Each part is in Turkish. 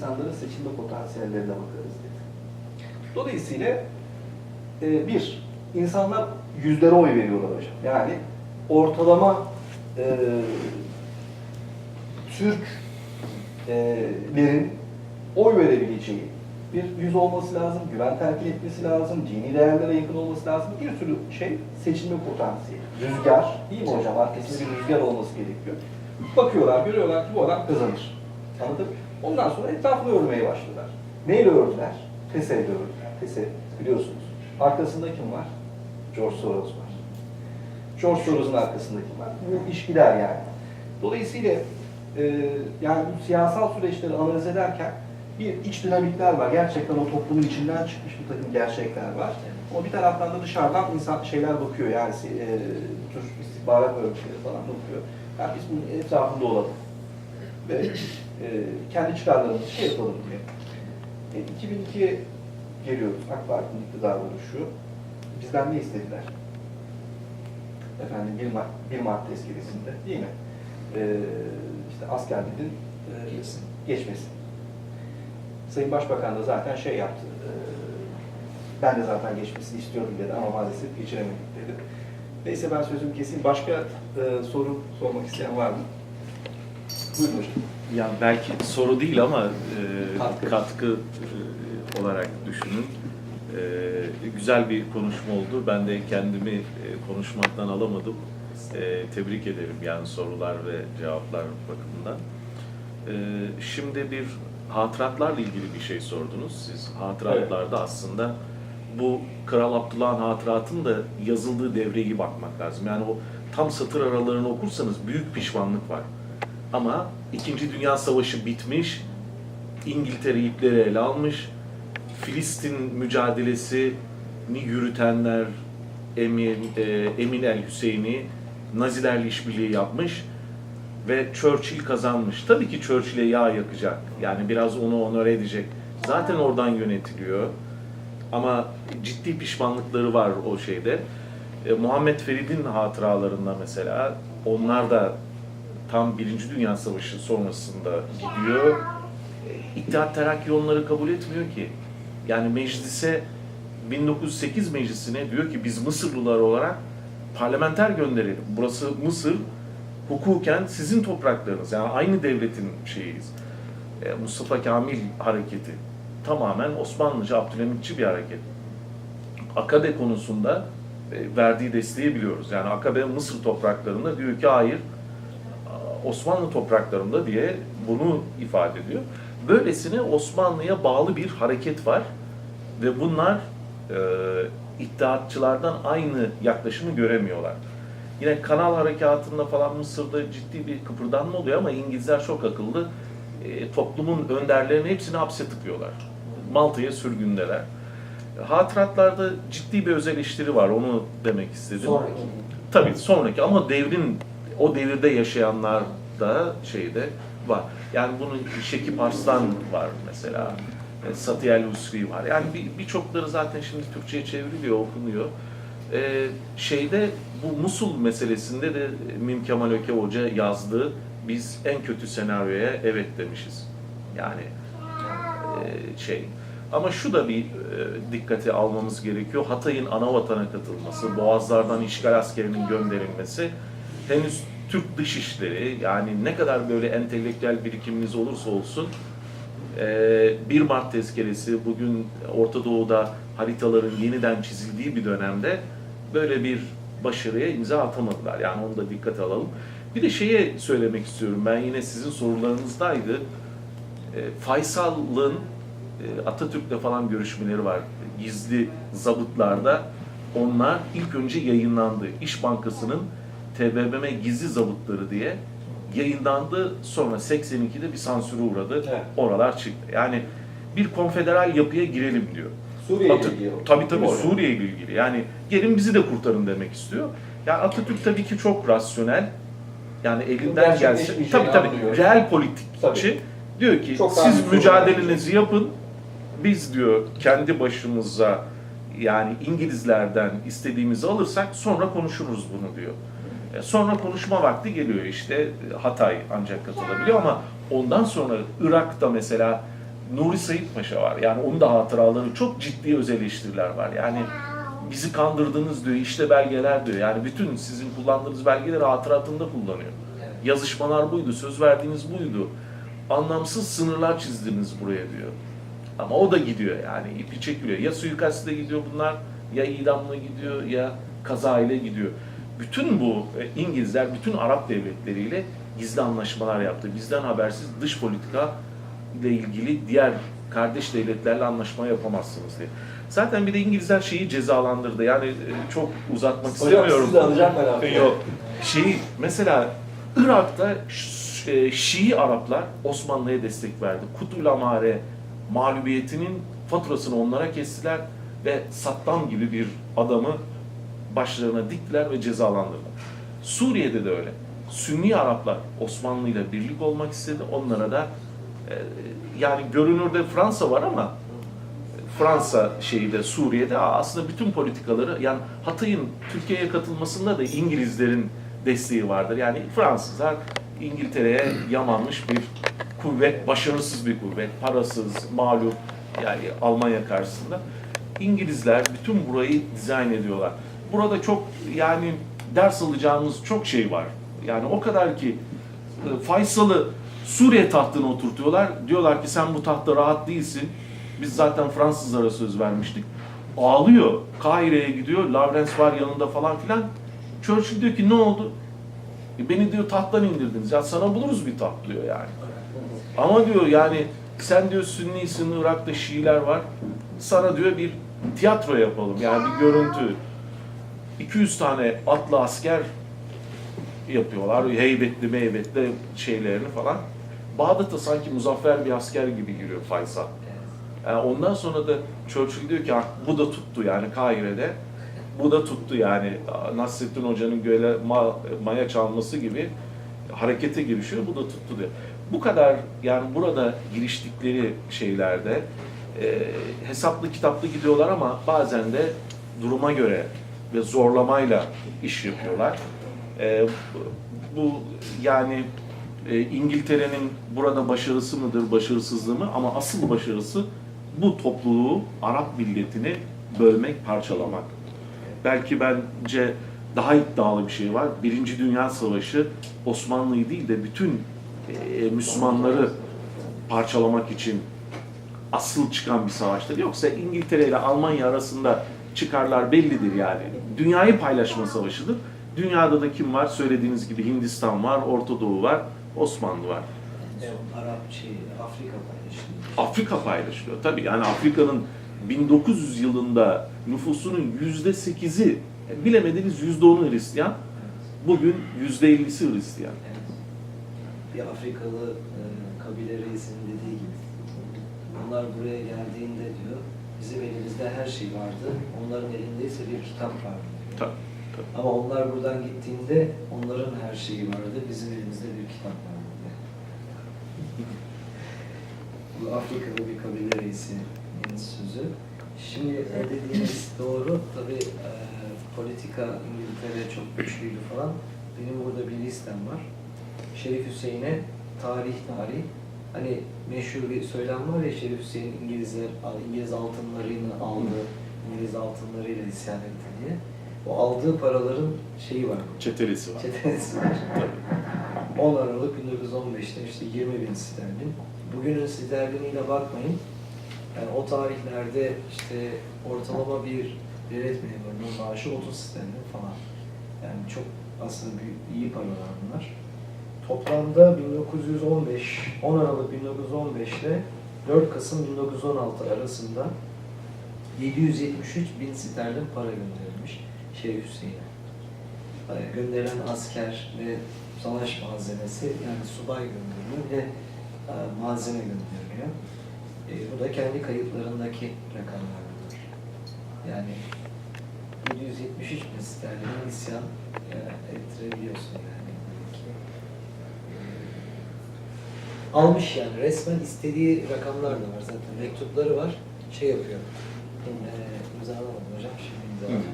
insanların seçilme potansiyellerine bakarız dedi. Dolayısıyla e, bir, insanlar yüzlere oy veriyorlar hocam. Yani ortalama e, Türklerin oy verebileceği bir yüz olması lazım, güven terk etmesi lazım, dini değerlere yakın olması lazım. Bir sürü şey seçilme potansiyeli. Rüzgar, değil mi hocam? Arkasında bir rüzgar olması gerekiyor. Bakıyorlar, görüyorlar ki bu adam kazanır. Anladın mı? Ondan sonra etrafını örmeye başladılar. Neyle ördüler? Teseyle ördüler. Tese biliyorsunuz. Arkasında kim var? George Soros var. George Soros'un arkasında kim var? Bu ilişkiler yani. Dolayısıyla e, yani bu siyasal süreçleri analiz ederken bir iç dinamikler var. Gerçekten o toplumun içinden çıkmış bir takım gerçekler var. Ama bir taraftan da dışarıdan insan şeyler bakıyor yani e, bu tür istihbarat örgütleri falan bakıyor. Yani biz bunun etrafında olalım. Ve e, kendi çıkarlarımızı şey yapalım diye. E, 2002'ye geliyoruz. AK Parti'nin iktidar oluşuyor. Bizden ne istediler? Efendim 1 Mart, 1 Mart tezkeresinde değil mi? E, işte askerliğin e, geçmesi. Sayın Başbakan da zaten şey yaptı. e, ben de zaten geçmesini istiyordum dedi ama maalesef geçiremedik dedi. Neyse ben sözümü keseyim. Başka e, soru sormak isteyen var mı? Buyurun hocam. Ya belki soru değil ama e, Katkı. katkı, e, olarak düşünün. E, güzel bir konuşma oldu. Ben de kendimi e, konuşmaktan alamadım. E, tebrik ederim yani sorular ve cevaplar bakımından. E, şimdi bir hatıratlarla ilgili bir şey sordunuz siz. Hatıratlarda aslında bu Kral Abdullah'ın hatıratının da yazıldığı devreye iyi bakmak lazım. Yani o tam satır aralarını okursanız büyük pişmanlık var. Ama İkinci Dünya Savaşı bitmiş, İngiltere ipleri ele almış, Filistin mücadelesini yürütenler Emin, e, Emin el Hüseyin'i Nazilerle işbirliği yapmış ve Churchill kazanmış. Tabii ki Churchill'e yağ yakacak. Yani biraz onu onore edecek. Zaten oradan yönetiliyor. Ama ciddi pişmanlıkları var o şeyde. E, Muhammed Ferid'in hatıralarında mesela onlar da tam Birinci Dünya Savaşı sonrasında gidiyor. İttihat Terakki onları kabul etmiyor ki. Yani meclise 1908 meclisine diyor ki biz Mısırlılar olarak parlamenter gönderelim. Burası Mısır, hukuken sizin topraklarınız. Yani aynı devletin şeyiyiz. E, Mustafa Kamil hareketi tamamen Osmanlıca, Abdülhamitçi bir hareket. Akabe konusunda e, verdiği desteği biliyoruz. Yani Akabe Mısır topraklarında diyor ki hayır Osmanlı topraklarında diye bunu ifade ediyor. Böylesine Osmanlı'ya bağlı bir hareket var ve bunlar e, iddiatçılardan aynı yaklaşımı göremiyorlar. Yine Kanal Harekatı'nda falan Mısır'da ciddi bir kıpırdanma oluyor ama İngilizler çok akıllı. E, toplumun önderlerini hepsini hapse tıkıyorlar. Malta'ya sürgündeler. Hatıratlarda ciddi bir öz eleştiri var, onu demek istedim. Sonraki. Tabii sonraki ama devrin o devirde yaşayanlar da şeyde var. Yani bunun Şekip Arslan var mesela. e, Satiyel Husri var. Yani bir- birçokları zaten şimdi Türkçe'ye çevriliyor, okunuyor. Ee, şeyde bu Musul meselesinde de Mim Kemal Öke Hoca yazdığı biz en kötü senaryoya evet demişiz. Yani e, şey. Ama şu da bir e, dikkate almamız gerekiyor. Hatay'ın ana vatana katılması, Boğazlardan işgal askerinin gönderilmesi henüz Türk dışişleri yani ne kadar böyle entelektüel birikiminiz olursa olsun e, 1 Mart tezkeresi bugün Orta Doğu'da haritaların yeniden çizildiği bir dönemde böyle bir başarıya imza atamadılar. Yani onu da dikkate alalım. Bir de şeye söylemek istiyorum. Ben yine sizin sorularınızdaydı. E, Faysal'ın e, Atatürk'le falan görüşmeleri var. Gizli zabıtlarda. Onlar ilk önce yayınlandı. İş Bankası'nın TBMM gizli zabıtları diye yayınlandı. Sonra 82'de bir sansüre uğradı. Evet. Oralar çıktı. Yani bir konfederal yapıya girelim diyor. Suriye ile ilgili. Tabii tabii? Suriye ile ilgili. Yani gelin bizi de kurtarın demek istiyor. Yani Atatürk tabii ki çok rasyonel. Yani elinden gelse gerçekleşmeyeceğini tabii tabii anlıyor. real politikçi Tabii. diyor ki Çok siz mücadelenizi yapın. Biz diyor kendi başımıza yani İngilizlerden istediğimizi alırsak sonra konuşuruz bunu diyor. E, Sonra konuşma vakti geliyor işte Hatay ancak katılabiliyor ama ondan sonra Irak'ta mesela Nuri Sayit Paşa var. Yani onun da hatıraları çok ciddi öz eleştiriler var. Yani bizi kandırdınız diyor, işte belgeler diyor. Yani bütün sizin kullandığınız belgeleri hatıratında kullanıyor. Yazışmalar buydu, söz verdiğiniz buydu. Anlamsız sınırlar çizdiniz buraya diyor. Ama o da gidiyor yani ipi çekiliyor. Ya suikastle gidiyor bunlar, ya idamla gidiyor, ya kaza ile gidiyor. Bütün bu e, İngilizler, bütün Arap devletleriyle gizli anlaşmalar yaptı. Bizden habersiz dış politika ile ilgili diğer kardeş devletlerle anlaşma yapamazsınız diye. Zaten bir de İngilizler şeyi cezalandırdı. Yani e, çok uzatmak istemiyorum. sizi de alacağım ben abi. Yok. Şeyi mesela Irak'ta e, Şii Araplar Osmanlı'ya destek verdi. Kutul Amare mağlubiyetinin faturasını onlara kestiler ve Saddam gibi bir adamı başlarına diktiler ve cezalandırdılar. Suriye'de de öyle. Sünni Araplar Osmanlı ile birlik olmak istedi. Onlara da e, yani görünürde Fransa var ama Fransa şeyde Suriye'de aslında bütün politikaları yani Hatay'ın Türkiye'ye katılmasında da İngilizlerin desteği vardır. Yani Fransızlar İngiltere'ye yamanmış bir kuvvet, başarısız bir kuvvet, parasız, mağlup yani Almanya karşısında. İngilizler bütün burayı dizayn ediyorlar. Burada çok yani ders alacağımız çok şey var. Yani o kadar ki e, Faysal'ı Suriye tahtına oturtuyorlar. Diyorlar ki sen bu tahtta rahat değilsin. Biz zaten Fransızlara söz vermiştik. Ağlıyor. Kahire'ye gidiyor. Lawrence var yanında falan filan. Churchill diyor ki ne oldu? E, beni diyor tahttan indirdiniz. Ya sana buluruz bir taht diyor yani. Ama diyor yani sen diyor Sünnisin, Irak'ta Şiiler var. Sana diyor bir tiyatro yapalım. Yani bir görüntü. 200 tane atlı asker yapıyorlar. Heybetli meybetli şeylerini falan. Bağdat'a sanki muzaffer bir asker gibi giriyor Faysal. Yani ondan sonra da Churchill diyor ki "Ah, bu da tuttu yani Kahire'de. Bu da tuttu yani Nasrettin Hoca'nın göle ma- maya çalması gibi harekete girişiyor. Bu da tuttu diyor. Bu kadar yani burada giriştikleri şeylerde e, hesaplı kitaplı gidiyorlar ama bazen de duruma göre ve zorlamayla iş yapıyorlar. E, bu- yani e, İngiltere'nin burada başarısı mıdır, başarısızlığı mı? Ama asıl başarısı bu topluluğu, Arap milletini bölmek, parçalamak. Belki bence daha iddialı bir şey var. Birinci Dünya Savaşı Osmanlı'yı değil de bütün e, Müslümanları parçalamak için asıl çıkan bir savaştır. Yoksa İngiltere ile Almanya arasında çıkarlar bellidir yani. Dünyayı paylaşma savaşıdır. Dünyada da kim var? Söylediğiniz gibi Hindistan var, Orta Doğu var, Osmanlı var. Evet, Arap şey, Afrika paylaşımı. Afrika paylaşılıyor. Tabii yani Afrika'nın 1900 yılında nüfusunun yüzde sekizi, bilemediniz yüzde onu Hristiyan, bugün yüzde ellisi Hristiyan. Evet. Bir Afrikalı e, kabile reisinin dediği gibi. Onlar buraya geldiğinde diyor, bizim elimizde her şey vardı. Onların elinde ise bir kitap vardı. Tabii, tabii. Ama onlar buradan gittiğinde onların her şeyi vardı, bizim elimizde bir kitap vardı. Bu Afrikalı bir kabile reisinin sözü. Şimdi o dediğiniz doğru. Tabii e, politika İngiltere çok güçlüydü falan. Benim burada bir listem var. Şerif Hüseyin'e tarih tarih. Hani meşhur bir söylem var ya Şerif Hüseyin İngilizler, İngiliz altınlarını aldı, İngiliz altınlarıyla isyan etti diye. O aldığı paraların şeyi var. Çetelesi var. Çetesi var. Tabii. 10 Aralık 1915'te işte 20 bin sterlin. Bugünün sterliniyle bakmayın. Yani o tarihlerde işte ortalama bir devlet memurunun maaşı 30 sterlin falan. Yani çok aslında büyük, iyi paralar bunlar. Toplamda 1915, 10 Aralık 1915 ile 4 Kasım 1916 arasında 773 bin sterlin para gönderilmiş Şerif Hüseyin'e. Yani gönderilen asker ve savaş malzemesi yani subay gönderiyor ve e, malzeme gönderiliyor. E, bu da kendi kayıtlarındaki rakamlar bunlar. Yani 773 bin sterlin isyan e, ettirebiliyorsun yani. E, almış yani resmen istediği rakamlar da var zaten. Mektupları var. Şey yapıyor. E, imzalamadım hocam şimdi imzaladım.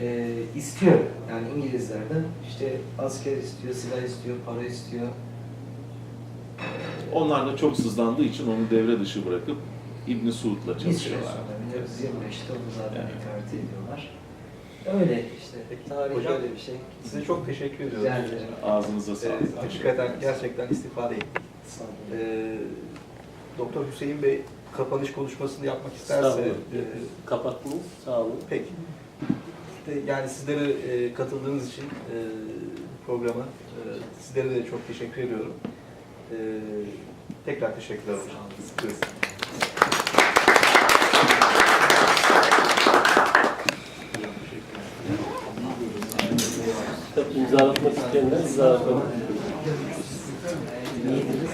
E, istiyor yani İngilizlerden işte asker istiyor, silah istiyor, para istiyor. E, Onlar da çok sızlandığı için onu devre dışı bırakıp İbn Suud'la süre çalışıyorlar. sonra 1925'te onu zaten Evet. ikamet ediyorlar. Öyle işte. Tarih Hocam, böyle bir şey. Size çok teşekkür ediyorum. Rica ederim. Ağzınıza Ee, sağlık. hakikaten gerçekten istifade ettik. Ee, Doktor Hüseyin Bey kapanış konuşmasını yapmak isterse e, Kapattınız. Sağ olun. peki. İşte yani sizlere e, katıldığınız için e, programa e, sizlere de çok teşekkür ediyorum. E, tekrar teşekkürler hocam. Kitap imzalatmak isteyenler imzalatmak.